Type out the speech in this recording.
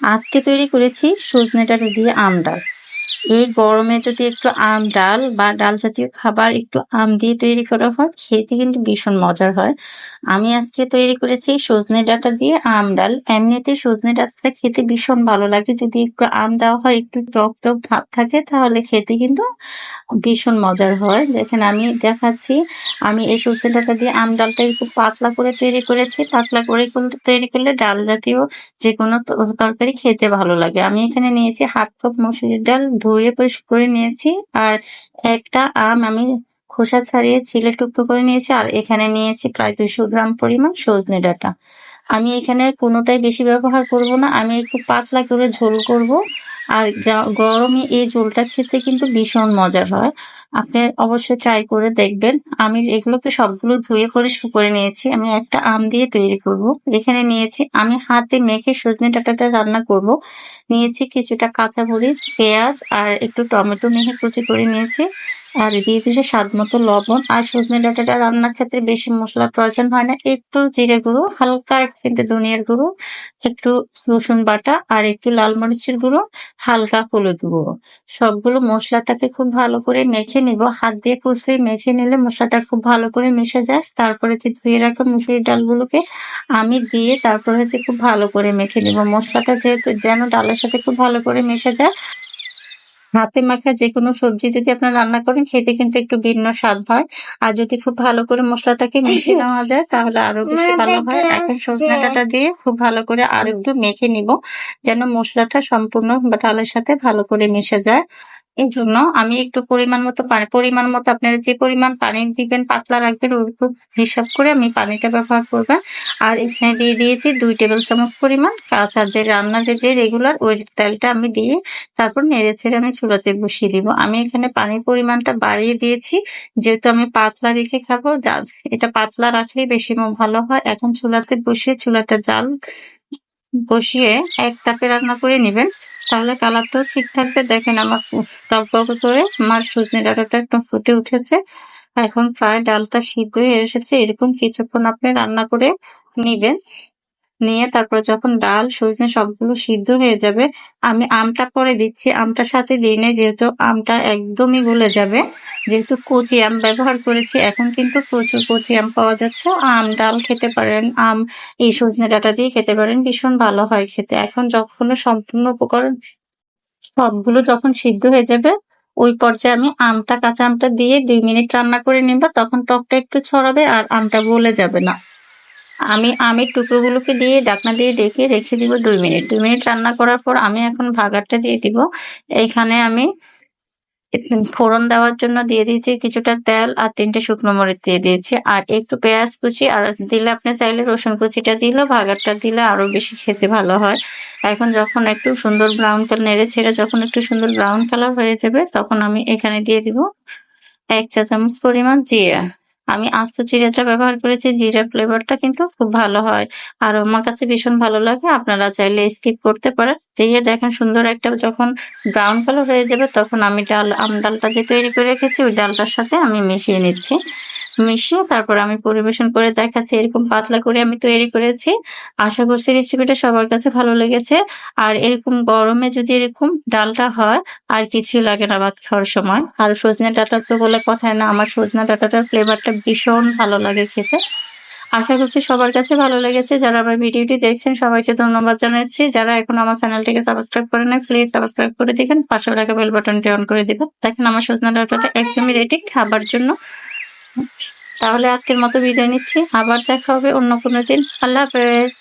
আজকে তৈরি করেছি সজনে ডাঁটা দিয়ে আম ডাল। এই গরমে যদি একটু আম ডাল বা ডাল জাতীয় খাবার একটু আম দিয়ে তৈরি করা হয়, খেতে কিন্তু ভীষণ মজার হয়। আমি আজকে তৈরি করেছি সজনে ডাঁটা দিয়ে আম ডাল। এমনিতে সজনে ডাঁটাটা খেতে ভীষণ ভালো লাগে। যদি একটু আম দেওয়া হয়, একটু টক টক ভাব থাকে, তাহলে খেতে কিন্তু ভীষণ মজার হয়। দেখেন আমি দেখাচ্ছি, আমি এই সজনে ডাটা দিয়ে আম ডালটা একটু পাতলা করে তৈরি করেছি। পাতলা করে তৈরি করলে ডাল জাতীয় যে কোনো তরকারি খেতে ভালো লাগে। আমি এখানে নিয়েছি হাফ কাপ মসুরির ডাল ধুয়ে পরিষ্কার করে নিয়েছি। আর একটা আম আমি খোসা ছাড়িয়ে ছিলে টুকরো করে নিয়েছি। আর এখানে নিয়েছি প্রায় দুশো গ্রাম পরিমাণ সজনে ডাঁটা। আমি এখানে কোনোটাই বেশি ব্যবহার করব না। আমি একটু পাতলা করে ঝোল করব। আর গরমে এই ঝোলটা খেতে কিন্তু ভীষণ মজার হয়। আপনি অবশ্যই ট্রাই করে দেখবেন। আমি এগুলোকে সবগুলো ধুয়ে করে করে নিয়েছি। আমি একটা আম দিয়ে তৈরি করব। এখানে নিয়েছি, আমি হাতে মেখে সজনে ডাটাটা রান্না করব। নিয়েছি কিছুটা কাঁচা মরিচ পেঁয়াজ আর একটু টমেটো মেখে কুচি করে নিয়েছি। আর দিয়ে দিয়েছি স্বাদ মতো লবণ আর সজনে ডাঁটাটা রান্নার ক্ষেত্রে বেশি মশলার প্রয়োজন হয় না। একটু জিরে গুঁড়ো, হালকা এক সেন্টে ধনিয়ার গুঁড়ো, একটু রসুন বাটা আর একটু লাল মরিচের গুঁড়ো, হালকা হলুদ গুঁড়ো। সবগুলো মশলাটাকে খুব ভালো করে মেখে নিব। হাত দিয়ে কুচিয়ে মেখে নিলে মশলাটা খুব ভালো করে মিশে যায়। তারপরে যে ধুয়ে রাখা মুসুরির ডালগুলোকে আমি দিয়ে তারপর হচ্ছে খুব ভালো করে মেখে নিব। মশলাটা যেহেতু যেন ডালের সাথে খুব ভালো করে মিশে যায় হাতে মাখা যে কোনো সবজি যদি আপনার রান্না করেন খেতে কিন্তু একটু ভিন্ন স্বাদ হয়। আর যদি খুব ভালো করে মশলাটাকে মিশিয়ে নেওয়া যায় তাহলে আরও বেশি ভালো হয়। এখন সজনে ডাটা দিয়ে খুব ভালো করে আর একটু মেখে নিব যেন মশলাটা সম্পূর্ণ ডালের সাথে ভালো করে মিশে যায়। এই জন্য আমি একটু পরিমাণ মতো পানি, পরিমাণ মতো আপনারা যে পরিমাণ পানি দিবেন, পাতলা রাখবেন ওরকম হিসাব করে আমি পানিটা ব্যবহার করবেন আর এখানে দিয়ে দিয়েছি দুই টেবিল চামচ পরিমাণ কাঁচা যে রান্নার যে রেগুলার ওই তেলটা আমি দিয়ে তারপর নেড়ে ছেড়ে আমি চুলাতে বসিয়ে দিব। আমি এখানে পানির পরিমাণটা বাড়িয়ে দিয়েছি, যেহেতু আমি পাতলা রেখে খাব এটা পাতলা রাখলেই বেশি ভালো হয়। এখন চুলাতে বসিয়ে চুলাটা জাল বসিয়ে এক তাপে রান্না করে নেবেন। তাহলে কালারটাও ঠিক থাকবে। দেখেন আমার টক করে আমার সজনে ডাঁটাটা একদম ফুটে উঠেছে। এখন প্রায় ডালটা সিদ্ধ হয়ে এসেছে। এরকম কিছুক্ষণ আপনি রান্না করে নিবেন। নিয়ে তারপর যখন ডাল, সজনে সবগুলো সিদ্ধ হয়ে যাবে, আমি আমটা পরে দিচ্ছি। আমটার সাথে দিই যেহেতু আমটা একদমই গলে যাবে, যেহেতু কচি আম ব্যবহার করেছি, এখন কিন্তু প্রচুর কচি আম পাওয়া যাচ্ছে। আম, ডাল খেতে পারেন, আম, এই সজনে ডাটা দিয়ে খেতে পারেন, ভীষণ ভালো হয় খেতে। এখন যখন সম্পূর্ণ উপকরণ সবগুলো যখন সিদ্ধ হয়ে যাবে, ওই পর্যায়ে আমি আমটা, কাঁচা আমটা দিয়ে দুই মিনিট রান্না করে নিব, তখন টকটা একটু ছড়াবে আর আমটা গলে যাবে না। আমি আমের টুকরোগুলোকে দিয়ে ডাকনা দিয়ে ডেকে রেখে দিব দুই মিনিট। দুই মিনিট রান্না করার পর আমি এখন ভাগারটা দিয়ে দিব। এইখানে আমি ফোড়ন দেওয়ার জন্য দিয়ে দিয়েছি কিছুটা তেল আর তিনটে শুকনো মরিচ দিয়ে দিয়েছি। আর একটু পেঁয়াজ কুচি আর দিলে আপনি চাইলে রসুন কুচিটা দিলে ভাগারটা দিলে আরও বেশি খেতে ভালো হয়। এখন যখন একটু সুন্দর ব্রাউন কালার নেড়ে ছেড়ে যখন একটু সুন্দর ব্রাউন কালার হয়ে যাবে, তখন আমি এখানে দিয়ে দিব এক চা চামচ পরিমাণ জিরা। আমি আস্ত জিরাটা ব্যবহার করেছি, জিরা ফ্লেভারটা কিন্তু খুব ভালো হয়। আর আমার কাছে ভীষণ ভালো লাগে, আপনারা চাইলে স্কিপ করতে পারেন। দিয়ে দেখেন সুন্দর একটা যখন ব্রাউন কালার হয়ে যাবে, তখন আমি ডাল, আম ডালটা যে তৈরি করে রেখেছি, ওই ডালটার সাথে আমি মিশিয়ে নিচ্ছি। মিশিয়ে তারপর আমি পরিবেশন করে দেখাচ্ছি, এরকম পাতলা করে আমি তৈরি করেছি। আশা করছি রেসিপিটা সবার কাছে ভালো লেগেছে। আর এরকম গরমে যদি এরকম ডালটা হয়, আর কিছুই লাগে না ভাত খাওয়ার সময়। আর সজনে ডাঁটার তো বলে কথায় না, আমার সজনে ডাটাটার ফ্লেভারটা ভীষণ ভালো লাগে খেতে। আশা করছি সবার কাছে ভালো লেগেছে। যারা আমার ভিডিওটি দেখছেন, সবাইকে ধন্যবাদ জানাচ্ছি। যারা এখন আমার চ্যানেলটিকে সাবস্ক্রাইব করে নেয় প্লিজ সাবস্ক্রাইব করে দিবেন। পাশে রাখা বেল বাটনটি অন করে দিবেন। দেখেন আমার সজনা ডাটাটা একদমই রেডি খাবার জন্য। তাহলে আজকের মতো বিদায় নিচ্ছি। আবার দেখা হবে অন্য কোনো দিন। আল্লাহ হাফেজ।